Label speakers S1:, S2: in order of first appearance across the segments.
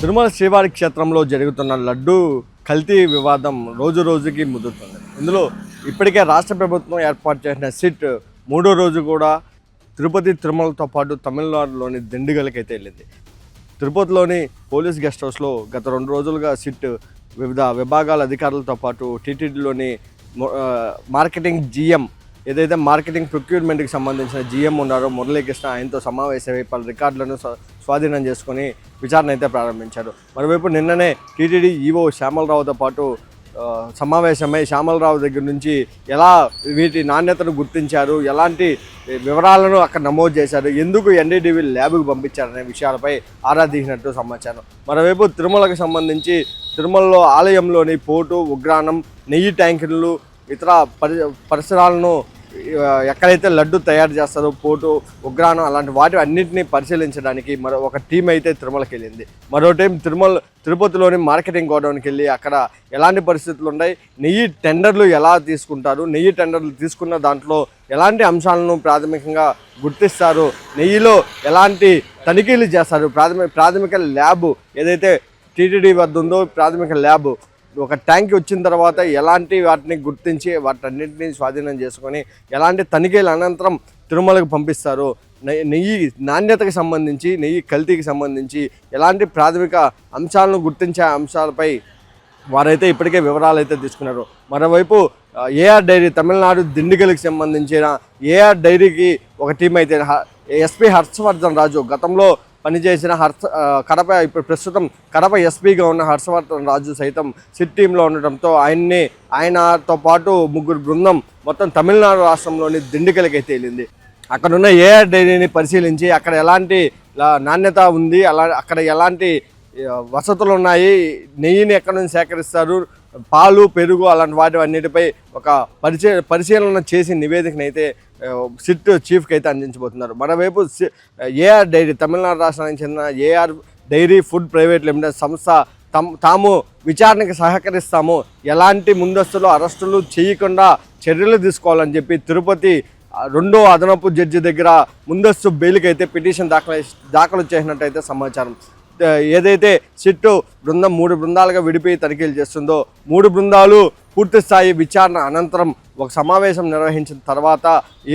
S1: తిరుమల శ్రీవారి క్షేత్రంలో జరుగుతున్న లడ్డు కల్తీ వివాదం రోజు రోజుకి ముదురుతుంది. ఇందులో ఇప్పటికే రాష్ట్ర ప్రభుత్వం ఏర్పాటు చేసిన సిట్ మూడో రోజు కూడా తిరుపతి తిరుమలతో పాటు తమిళనాడులోని దిండుగలకైతే వెళ్ళింది. తిరుపతిలోని పోలీస్ గెస్ట్ హౌస్లో గత రెండు రోజులుగా సిట్ వివిధ విభాగాల అధికారులతో పాటు టీటీడీలోని మార్కెటింగ్ జీఎం ఏదైతే మార్కెటింగ్ ప్రొక్యూర్మెంట్కి సంబంధించిన జీఎం ఉన్నారో మురళీకృష్ణ ఆయనతో సమావేశమై పలు రికార్డులను స్వాధీనం చేసుకొని విచారణ అయితే ప్రారంభించారు. మరోవైపు నిన్ననే టీటీడీ ఈవో శ్యామలరావుతో పాటు సమావేశమై శ్యామలరావు దగ్గర నుంచి ఎలా వీటి నాణ్యతను గుర్తించారు ఎలాంటి వివరాలను అక్కడ నమోదు చేశారు ఎందుకు ఎన్డీటీవీ ల్యాబ్కు పంపించారనే విషయాలపై ఆరా తీసినట్టు సమాచారం. మరోవైపు తిరుమలకు సంబంధించి తిరుమలలో ఆలయంలోని పోటు ఉగ్రాణం నెయ్యి ట్యాంకులు ఇతర పరి పరిసరాలను ఎక్కడైతే లడ్డు తయారు చేస్తారో పోటు ఉగ్రాణం అలాంటి వాటి అన్నింటినీ పరిశీలించడానికి మరో ఒక టీం అయితే తిరుమలకి వెళ్ళింది. మరో టీం తిరుమల తిరుపతిలోని మార్కెటింగ్ గోడౌన్కి వెళ్ళి అక్కడ ఎలాంటి పరిస్థితులు ఉన్నాయి నెయ్యి టెండర్లు ఎలా తీసుకుంటారు నెయ్యి టెండర్లు తీసుకున్న దాంట్లో ఎలాంటి అంశాలను ప్రాథమికంగా గుర్తిస్తారు నెయ్యిలో ఎలాంటి తనిఖీలు చేస్తారు ప్రాథమిక ప్రాథమిక ల్యాబ్ ఏదైతే టీటీడీ వద్ద ఉందో ప్రాథమిక ల్యాబ్ ఒక ట్యాంక్ వచ్చిన తర్వాత ఎలాంటి వాటిని గుర్తించి వాటన్నింటినీ స్వాధీనం చేసుకొని ఎలాంటి తనిఖీల అనంతరం తిరుమలకు పంపిస్తారు? నెయ్యి నెయ్యి నాణ్యతకు సంబంధించి నెయ్యి కల్తీకి సంబంధించి ఎలాంటి ప్రాథమిక అంశాలను గుర్తించే అంశాలపై వారైతే ఇప్పటికే వివరాలు అయితే తీసుకున్నారు. మరోవైపు ఏఆర్ డైరీ తమిళనాడు దిండిగల్కి సంబంధించిన ఏఆర్ డైరీకి ఒక టీం అయితే ఎస్పీ హర్షవర్ధన్ రాజు గతంలో పనిచేసిన హర్ష కడప ఇప్పుడు ప్రస్తుతం కడప ఎస్పీగా ఉన్న హర్షవర్ధన్ రాజు సైతం సిట్ టీంలో ఉండటంతో ఆయన్ని ఆయనతో పాటు ముగ్గురు బృందం మొత్తం తమిళనాడు రాష్ట్రంలోని దిండిగలకి తేలింది. వెళ్ళింది అక్కడున్న ఏఆర్ డైరీని పరిశీలించి అక్కడ ఎలాంటి నాణ్యత ఉంది అలా అక్కడ ఎలాంటి వసతులు ఉన్నాయి నెయ్యిని ఎక్కడి నుంచి సేకరిస్తారు పాలు పెరుగు అలాంటి వాటి అన్నిటిపై ఒక పరిచయ పరిశీలన చేసి నివేదికను అయితే సిట్ చీఫ్కి అయితే అందించబోతున్నారు. మరోవైపు సి- ఏఆర్ డైరీ తమిళనాడు రాష్ట్రానికి చెందిన AR dairy food private limited సంస్థ తమ్ తాము విచారణకు సహకరిస్తాము. ఎలాంటి ముందస్తులు అరెస్టులు చేయకుండా చర్యలు తీసుకోవాలని చెప్పి తిరుపతి రెండో అదనపు జడ్జి దగ్గర ముందస్తు బెయిల్కి అయితే పిటిషన్ దాఖలు దాఖలు చేసినట్టయితే సమాచారం. ఏదైతే సిట్టు బృందం మూడు బృందాలుగా విడిపోయి తనిఖీలు చేస్తుందో మూడు బృందాలు పూర్తి స్థాయి విచారణ అనంతరం ఒక సమావేశం నిర్వహించిన తర్వాత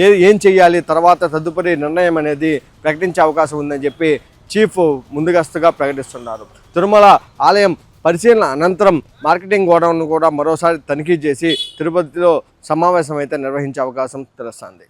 S1: ఏ ఏం చేయాలి తర్వాత తదుపరి నిర్ణయం అనేది ప్రకటించే అవకాశం ఉందని చెప్పి చీఫ్ ముందుగస్తుగా ప్రకటిస్తున్నారు. తిరుమల ఆలయం పరిశీలన అనంతరం మార్కెటింగ్ గోడౌన్ కూడా మరోసారి తనిఖీ చేసి తిరుపతిలో సమావేశం అయితే నిర్వహించే అవకాశం తెలుస్తుంది.